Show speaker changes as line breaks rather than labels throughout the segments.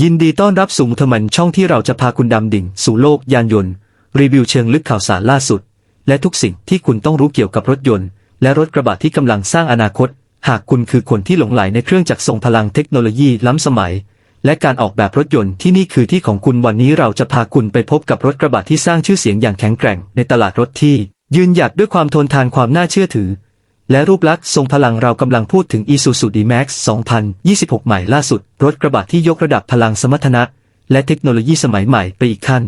ยินดีต้อนรับสู่มุทมันช่องที่เราจะพาคุณดำดิ่ง สู่โลกยานยนต์ รีวิวเชิงลึกข่าวสารล่าสุด และทุกสิ่งที่คุณต้องรู้เกี่ยวกับรถยนต์ และรถกระบะที่กำลังสร้างอนาคต หากคุณคือคนที่หลงไหลในเครื่องจักรทรงพลังเทคโนโลยีล้ำสมัย และการออกแบบรถยนต์ที่นี่คือที่ของคุณวันนี้เราจะพาคุณไปพบกับรถกระบะที่สร้างชื่อเสียงอย่างแข็งแกร่ง ในตลาดรถที่ ยืนหยัดด้วยความทนทานความน่าเชื่อถือ และรูปลักษณ์ทรงพลังเรากำลังพูดถึง Isuzu D-Max 2026 ใหม่ล่าสุด รถกระบะที่ยกระดับพลังสมรรถนะ และเทคโนโลยีสมัยใหม่ไปอีกขั้น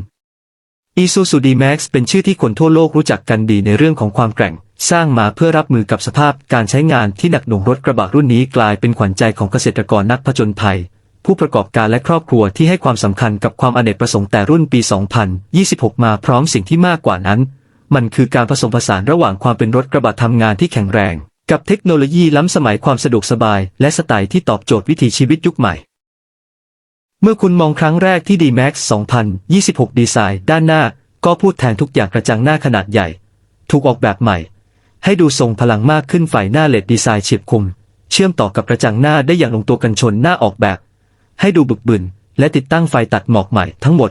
Isuzu D-Max เป็นชื่อที่คนทั่วโลกรู้จักกันดีในเรื่องของความแกร่ง สร้างมาเพื่อรับมือกับสภาพการใช้งานที่หนักหน่วงรถกระบะรุ่นนี้กลายเป็นขวัญใจของเกษตรกรนักผจญภัย ผู้ประกอบการและครอบครัวที่ให้ความสำคัญกับความอเนกประสงค์แต่รุ่นปี 2026 มาพร้อมสิ่งที่มากกว่านั้น มันคือการผสมผสานระหว่างความเป็นรถกระบะทำงานที่แข็งแรง กับเทคโนโลยีล้ำสมัยความสะดวกสบาย และสไตล์ที่ตอบโจทย์วิถีชีวิตยุคใหม่ เมื่อคุณมองครั้งแรกที่ D-Max 2026 ดีไซน์ด้านหน้า ก็พูดแทนทุกอย่างกระจังหน้าขนาดใหญ่ ถูกออกแบบใหม่ ให้ดูทรงพลังมากขึ้นฝ่ายหน้าเลดดีไซน์เฉียบคม เชื่อมต่อกับกระจังหน้าได้อย่างลงตัวกันชนหน้าออกแบบ ให้ดูบึกบึนและติดตั้งไฟตัดหมอกใหม่ทั้งหมด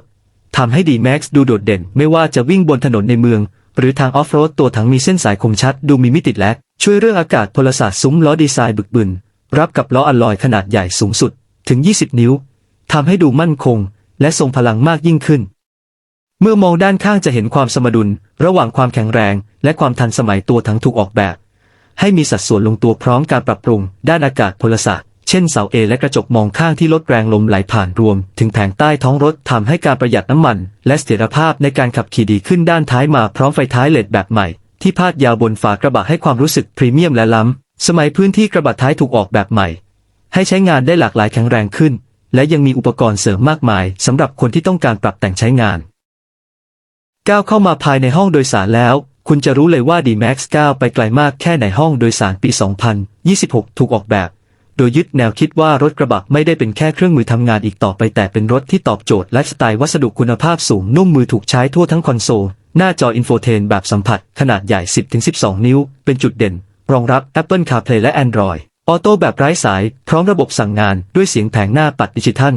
ทำให้ D-Max ดูโดดเด่น ไม่ว่าจะวิ่งบนถนนในเมือง หรือทางออฟโรดตัวถังมีเส้นสายคมชัดดูมีมิติและ ช่วยเรื่องอากาศพลศาสตร์ซุ้มล้อดีไซน์บึกบึน รับกับล้ออลลอยขนาดใหญ่สูงสุด ถึง 20 นิ้วทำให้ดูมั่นคง และทรงพลังมากยิ่งขึ้น เมื่อมองด้านข้างจะเห็นความสมดุล ระหว่างความแข็งแรง และความทันสมัยตัวทั้งถูกออกแบบ ให้มีสัดส่วนลงตัวพร้อมการปรับปรุง ด้านอากาศพลศาสตร์ ช่นเสาเอและกระจกมองข้างที่ลดแรงลมไหลผ่านรวม ถึงแผงใต้ท้องรถทำให้การประหยัดน้ำมัน และเสถียรภาพในการขับขี่ดีขึ้นด้านท้ายมาพร้อมไฟท้ายเลดแบบใหม่ ที่พาดยาวบนฝากระบะให้ความรู้สึกพรีเมียมและล้ำ สมัยพื้นที่กระบะท้ายถูกออกแบบใหม่ ให้ใช้งานได้หลากหลายแข็งแรงขึ้น และยังมีอุปกรณ์เสริมมากมายสำหรับคนที่ต้องการปรับแต่งใช้งานก้าวเข้ามาภายในห้องโดยสารแล้ว คุณจะรู้เลยว่า D-Max ก้าวไปไกลมากแค่ไหนห้องโดยสารปี 2026 ถูกออกแบบ โดยยึดแนวคิดว่ารถกระบะไม่ได้เป็นแค่เครื่องมือทำงานอีกต่อไปแต่เป็นรถที่ตอบโจทย์ไลฟ์สไตล์วัสดุคุณภาพสูงนุ่มมือถูกใช้ทั่วทั้งคอนโซล หน้าจออินโฟเทนแบบสัมผัส ขนาดใหญ่ 10-12 นิ้ว เป็นจุดเด่น รองรับ Apple CarPlay และ Android ออโต้แบบไร้สาย พร้อมระบบสั่งงานด้วยเสียงแผงหน้าปัดดิจิทัล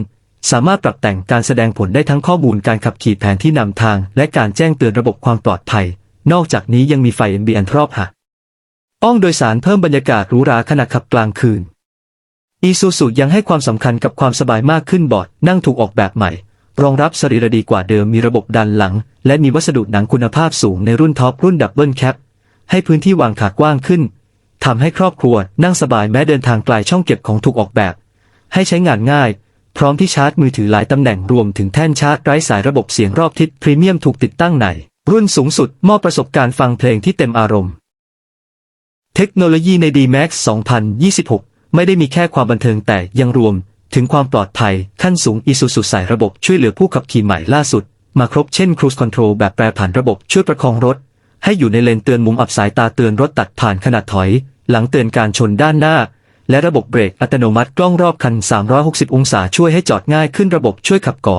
สามารถปรับแต่งการแสดงผลได้ทั้งข้อมูลการขับขี่แผนที่นำทาง และการแจ้งเตือนระบบความปลอดภัย นอกจากนี้ยังมีไฟ ambient รอบหักห้องโดยสารเพิ่มบรรยากาศหรูหราขณะขับกลางคืน อีซูซูยังให้ความสำคัญกับความสบายมากขึ้นบอร์ดนั่งถูกออกแบบใหม่ รองรับสรีระดีกว่าเดิมมีระบบดันหลัง และมีวัสดุหนังคุณภาพสูงในรุ่นท็อปรุ่นดับเบิลแคปให้พื้นที่วางขากว้างขึ้นทำให้ครอบครัวนั่งสบายแม้เดินทางไกลช่องเก็บของถูกออกแบบ ให้ใช้งานง่าย พร้อมที่ชาร์จมือถือหลายตำแหน่งรวมถึงแท่นชาร์จไร้สายระบบเสียงรอบทิศพรีเมียมถูกติดตั้งในรุ่นสูงสุดมอบประสบการณ์ฟังเพลงที่เต็มอารมณ์ เทคโนโลยีใน D-Max 2026 ไม่ได้มีแค่ความบันเทิงแต่ยังรวม ถึงความปลอดภัยขั้นสูง Isuzu ใส่ระบบช่วยเหลือผู้ขับขี่ใหม่ล่าสุด มาครบเช่น Cruise Control แบบแปรผันระบบช่วยประคองรถ ให้อยู่ในเลนเตือนมุมอับสายตาเตือนรถตัดผ่านขนาดถอย หลังเตือนการชนด้านหน้า และระบบเบรกอัตโนมัติกล้องรอบคัน 360 องศาช่วยให้จอดง่ายขึ้นระบบช่วยขับก่อ